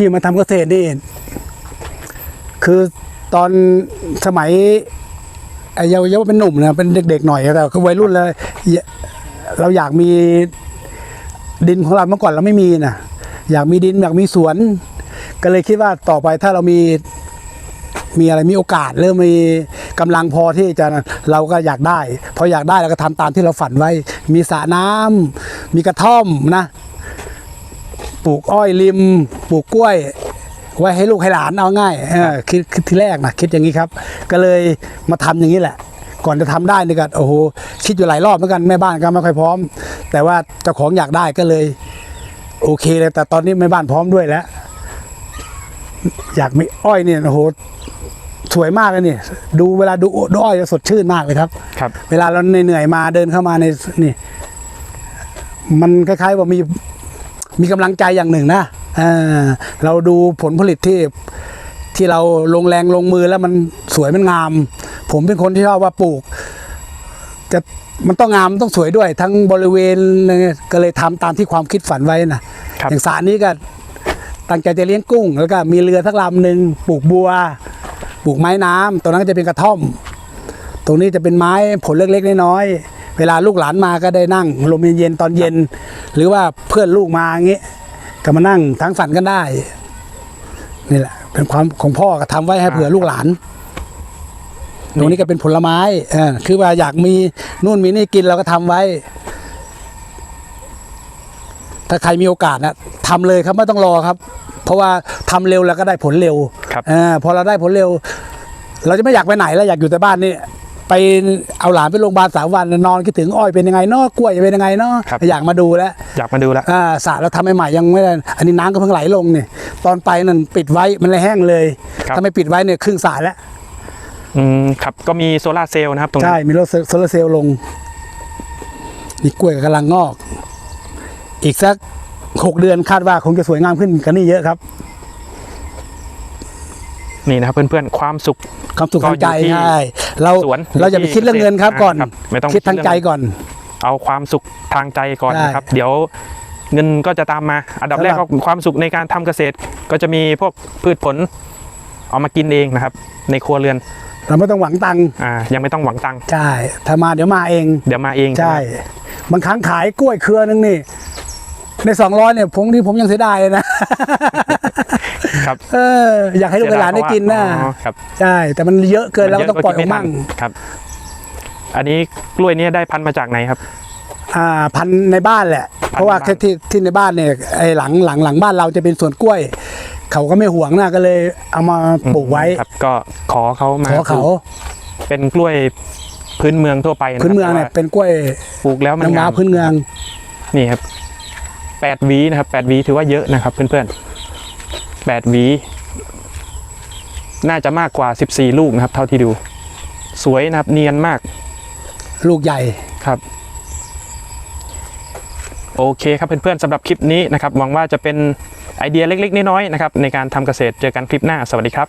ที่มาทำเกษตรนี่คือตอนสมัยอ้เยาวเยาวเป็นหนุ่มนะเป็นเด็กๆหน่อยแต่คือวัยรุ่นเลยอย่าเราอยากมีดินของเราเมื่อก่อนเราไม่มีนะอยากมีดินอยากมีสวน ก็เลยคิดว่าต่อไปถ้าเรามีมีอะไรมีโอกาสเริ่มมีกำลังพอที่จะเราก็อยากได้ พออยากได้เราก็ทำตามที่เราฝันไว้ มีสระน้ำมีกระท่อมนะ ปลูกอ้อยริม ปลูกกล้วย ไว้ให้ลูกให้หลานเอาง่ายเออคิดคิดที่แรกนะคิดอย่างนี้ครับ ก็เลยมาทำอย่างนี้แหละ ก่อนจะทำได้นี่ก็โอ้โหคิดอยู่หลายรอบเหมือนกันแม่บ้านก็ไม่ค่อยพร้อม แต่ว่าเจ้าของอยากได้ก็เลย โอเคเลยแต่ตอนนี้แม่บ้านพร้อมด้วยแล้ว อยากมีอ้อยเนี่ยโอ้โหสวยมากเลยนี่ดูเวลาดูดูอ้อยจะสดชื่นมากเลยครับ ครับ เวลาเราเหนื่อยๆมาเดินเข้ามาในนี่ มันคล้ายๆว่ามีมีกำลังใจอย่างหนึ่งนะ เออเราดูผลผลิตที่ที่เราลงแรงลงมือแล้วมันสวยมันงาม ผมเป็นคนที่ชอบว่าปลูก จะมันต้องงามมันต้องสวยด้วย ทั้งบริเวณอะไรเงี้ยก็เลยทำตามที่ความคิดฝันไว้นะครับอย่างสระนี้ก็ตั้งใจจะเลี้ยงกุ้ง แล้วก็มีเรือสักลำหนึ่งปลูกบัวปลูกไม้น้ำตรงนั้นก็จะเป็นกระท่อม ตรงนี้จะเป็นไม้ผลเล็กๆน้อยๆเวลาลูกหลานมาก็ได้นั่งลมเย็นๆตอนเย็น หรือว่าเพื่อนลูกมาอย่างงี้ ก็มานั่งทั้งสรรค์กันได้นี่แหละ เป็นความของพ่อก็ทำไว้ให้เผื่อลูกหลานตรงนี้ก็เป็นผลไม้เออคือว่าอยากมีนู่นมีนี่กินเราก็ทำไว้ ถ้าใครมีโอกาสนะทำเลยครับไม่ต้องรอครับ เพราะว่าทำเร็วแล้วก็ได้ผลเร็วครับเออพอเราได้ผลเร็ว เราจะไม่อยากไปไหนแล้วอยากอยู่แต่บ้านนี่ ไปเอาหลานไปโรงพยาบาลสามวันนอนคิดถึงอ้อยเป็นยังไงเนาะกล้วยเป็นยังไงเนาะครับ อยากมาดูแล้วอยากมาดูแล้ว อ่าสระเราทำใหม่ๆยังไม่ได้อันนี้น้ำก็เพิ่งไหลลงเนี่ยตอนไปนั่นปิดไว้มันเลยแห้งเลยครับ ถ้าไม่ปิดไว้เนี่ยครึ่งสระแล้วอืมครับก็มีโซลาร์เซลล์นะครับตรงนี้ใช่มีรถโซลาร์เซลล์ลงนี่กล้วยกำลังงอก อีกสักหกเดือนคาดว่าคงจะสวยงามขึ้นกันนี่เยอะครับ นี่นะครับเพื่อนๆความสุขความสุขทางใจก็อยู่ที่ใช่เราสวนเราอย่าไปคิดเรื่องเงินครับอ่าก่อนครับไม่ต้องคิดทางคิดเรื่องใจก่อน เอาความสุขทางใจก่อนใช่นะครับ เดี๋ยวเงินก็จะตามมา อันดับแรกสำหรัก็บความสุขในการทำเกษตร ก็จะมีพวกพืชผลเอามากินเองนะครับ ในครัวเรือน เราไม่ต้องหวังตังค์อ่ายังไม่ต้องหวังตังค์ใช่ถ้ามาเดี๋ยวมาเอง เดี๋ยวมาเองใช่ไหมบางครั้งขายกล้วยเครือนึงนี่ในสองร้อยเนี่ยผมที่ผมยังเสียดายเลยนะ ครับเอออยากให้ลูกหลานได้กินนะอ๋อครับใช่แต่มันเยอะเกินแล้วก็ต้องปล่อยออกมันเะมั่งกินไม่ทันครับ อันนี้กล้วยนี้ได้พันธุ์มาจากไหนครับ อ่าพันธุ์ในบ้านแหละ เพราะว่าในบ้านที่ที่ในบ้านเนี่ยไอ้หลังหลังหลังบ้านเราจะเป็นสวนกล้วย เขาก็ไม่ห่วงนะก็เลย เอามาปลูกไว้ครับ ก็ขอเขามาขอเขาปลูกเป็นกล้วยพื้นเมืองทั่วไปะครับพื้นเมืองเนี่ยแต่ว่าเป็นกล้วยปลูกแล้วมันน้ำว้างามพื้นเมือง นี่ครับแปดหวีนะครับแปดหวีถือว่าเยอะนะครับเพื่อนๆ แปดหวี น่าจะมากกว่าสิบสี่ลูกนะครับ เท่าที่ดู สวยนะครับเนียนมากลูกใหญ่ครับ โอเคครับเพื่อนๆสำหรับคลิปนี้นะครับหวังว่าจะเป็นไอเดียเล็กๆน้อยๆนะครับในการทำเกษตรเจอกันคลิปหน้าสวัสดีครับ